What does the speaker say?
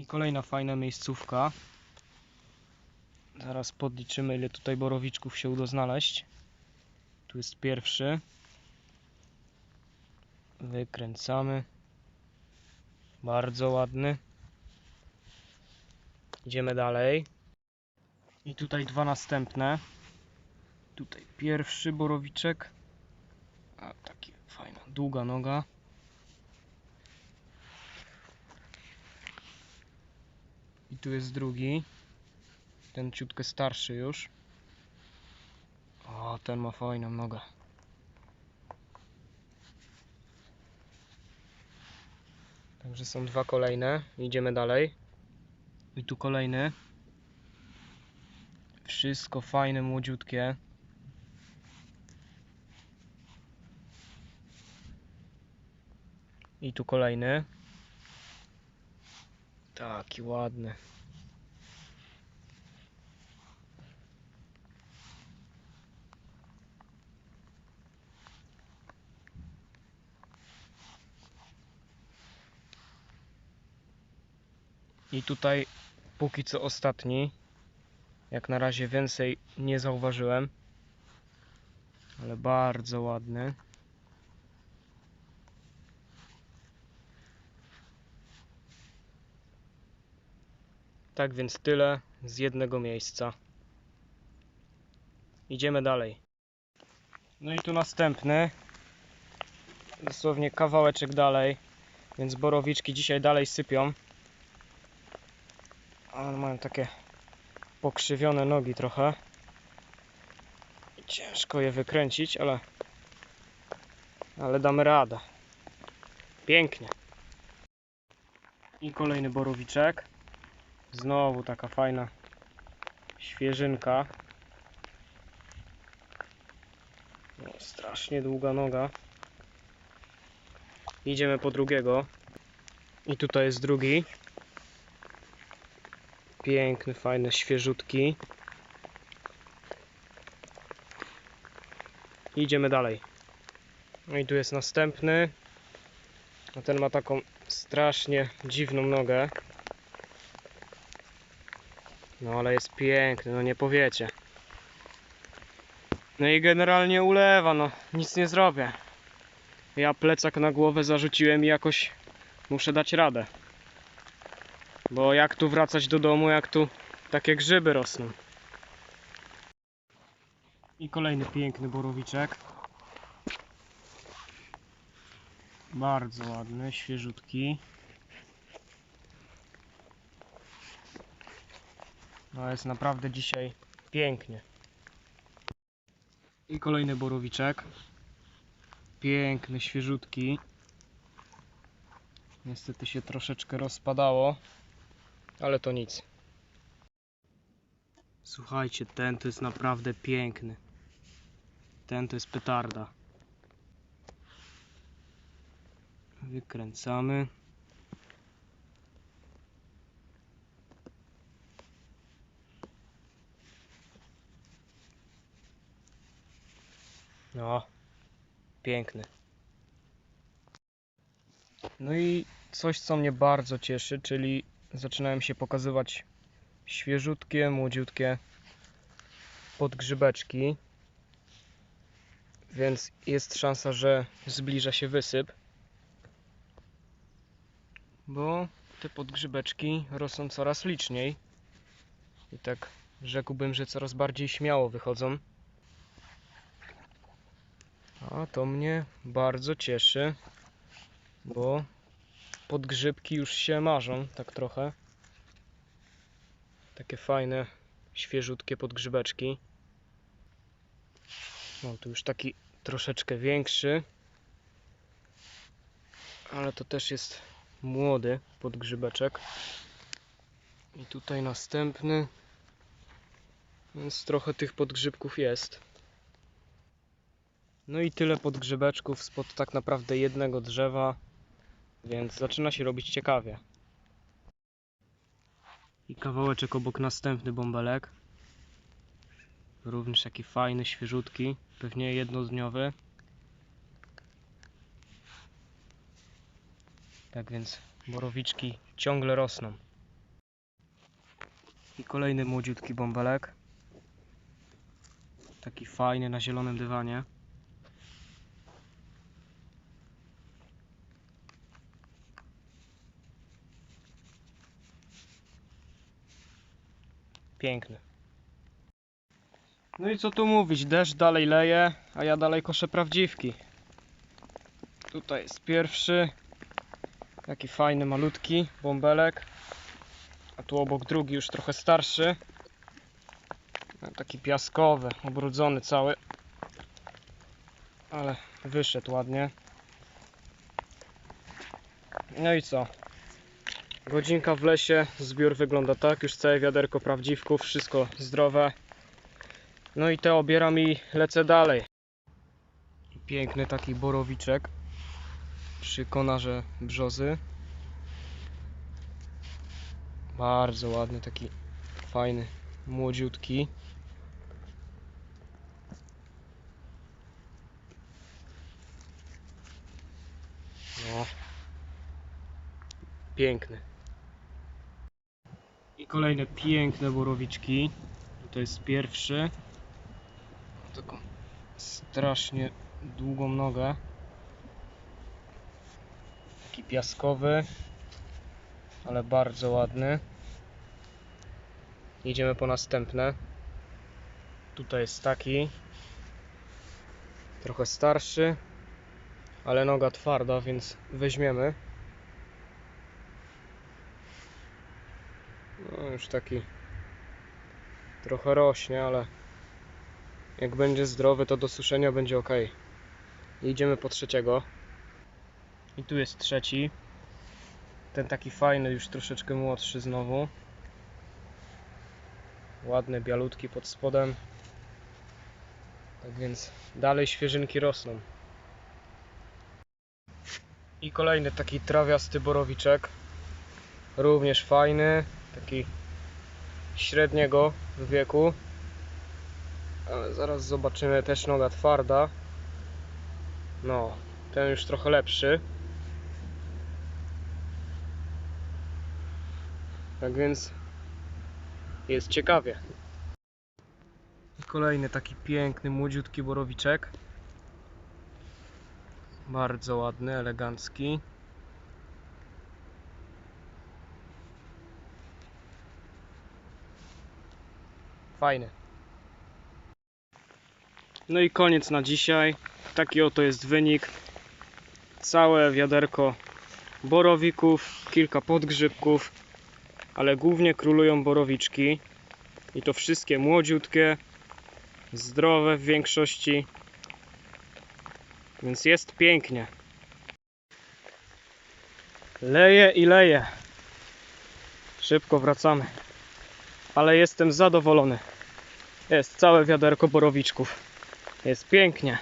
I kolejna fajna miejscówka. Zaraz podliczymy ile tutaj borowiczków się uda znaleźć. Tu jest pierwszy. Wykręcamy. Bardzo ładny. Idziemy dalej. I tutaj dwa następne. Tutaj pierwszy borowiczek. A taki fajna, długa noga. Tu jest drugi. Ten ciutkę starszy już. O, ten ma fajną nogę. Także są dwa kolejne. Idziemy dalej. I tu kolejny. Wszystko fajne, młodziutkie. I tu kolejny. Taki ładny. I tutaj póki co ostatni. Jak na razie więcej nie zauważyłem. Ale bardzo ładny. Tak więc tyle z jednego miejsca. Idziemy dalej. No i tu następny. Dosłownie kawałeczek dalej. Więc borowiczki dzisiaj dalej sypią. Ale mają takie pokrzywione nogi trochę. Ciężko je wykręcić, ale ale damy radę. Pięknie. I kolejny borowiczek. Znowu taka fajna świeżynka. No, strasznie długa noga. Idziemy po drugiego. I tutaj jest drugi. Piękny, fajny, świeżutki. Idziemy dalej. No i tu jest następny. A ten ma taką strasznie dziwną nogę. No ale jest piękny, no nie powiecie. No i generalnie ulewa, no nic nie zrobię. Ja plecak na głowę zarzuciłem i jakoś muszę dać radę. Bo jak tu wracać do domu, jak tu takie grzyby rosną. I kolejny piękny borowiczek. Bardzo ładny, świeżutki. No jest naprawdę dzisiaj pięknie. I kolejny borowiczek. Piękny, świeżutki. Niestety się troszeczkę rozpadało, ale to nic. Słuchajcie, ten to jest naprawdę piękny. Ten to jest petarda. Wykręcamy. No, piękny. No i coś, co mnie bardzo cieszy, czyli zaczynają się pokazywać świeżutkie, młodziutkie podgrzybeczki. Więc jest szansa, że zbliża się wysyp. Bo te podgrzybeczki rosną coraz liczniej. I tak rzekłbym, że coraz bardziej śmiało wychodzą. A to mnie bardzo cieszy, bo podgrzybki już się marzą, tak trochę. Takie fajne, świeżutkie podgrzybeczki. No tu już taki troszeczkę większy. Ale to też jest młody podgrzybeczek. I tutaj następny. Więc trochę tych podgrzybków jest. No i tyle podgrzybeczków spod tak naprawdę jednego drzewa. Więc zaczyna się robić ciekawie. I kawałeczek obok następny bąbelek. Również taki fajny, świeżutki. Pewnie jednodniowy. Tak więc borowiczki ciągle rosną. I kolejny młodziutki bąbelek. Taki fajny na zielonym dywanie. Piękny. No i co tu mówić, deszcz dalej leje, a ja dalej koszę prawdziwki. Tutaj jest pierwszy. Taki fajny, malutki bąbelek. A tu obok drugi już trochę starszy. No, Taki piaskowy, ubrudzony cały. Ale wyszedł ładnie. No i co? Godzinka w lesie, zbiór wygląda tak, już całe wiaderko prawdziwków, wszystko zdrowe. No i te obieram i lecę dalej. Piękny taki borowiczek przy konarze brzozy. Bardzo ładny, taki fajny, młodziutki. No. Piękny. Kolejne piękne borowiczki. To jest pierwszy. Taką strasznie długą nogę. Taki piaskowy, ale bardzo ładny. Idziemy po następne. Tutaj jest taki. Trochę starszy, ale noga twarda, więc weźmiemy. No już taki trochę rośnie, ale jak będzie zdrowy, to do suszenia będzie ok. Idziemy po trzeciego. I tu jest trzeci. Ten taki fajny, już troszeczkę młodszy znowu. Ładny, bialutki pod spodem. Tak więc dalej świeżynki rosną. I kolejny taki trawiasty borowiczek. Również fajny, taki średniego wieku. Ale zaraz zobaczymy, też noga twarda. No, ten już trochę lepszy. Tak więc jest ciekawie. Kolejny taki piękny, młodziutki borowiczek. Bardzo ładny, elegancki. Fajny. No i koniec na dzisiaj. Taki oto jest wynik. Całe wiaderko borowików, kilka podgrzybków, ale głównie królują borowiczki. I to wszystkie młodziutkie, zdrowe w większości. Więc jest pięknie. Leje i leje. Szybko wracamy. Ale jestem zadowolony. Jest całe wiaderko borowiczków. Jest pięknie.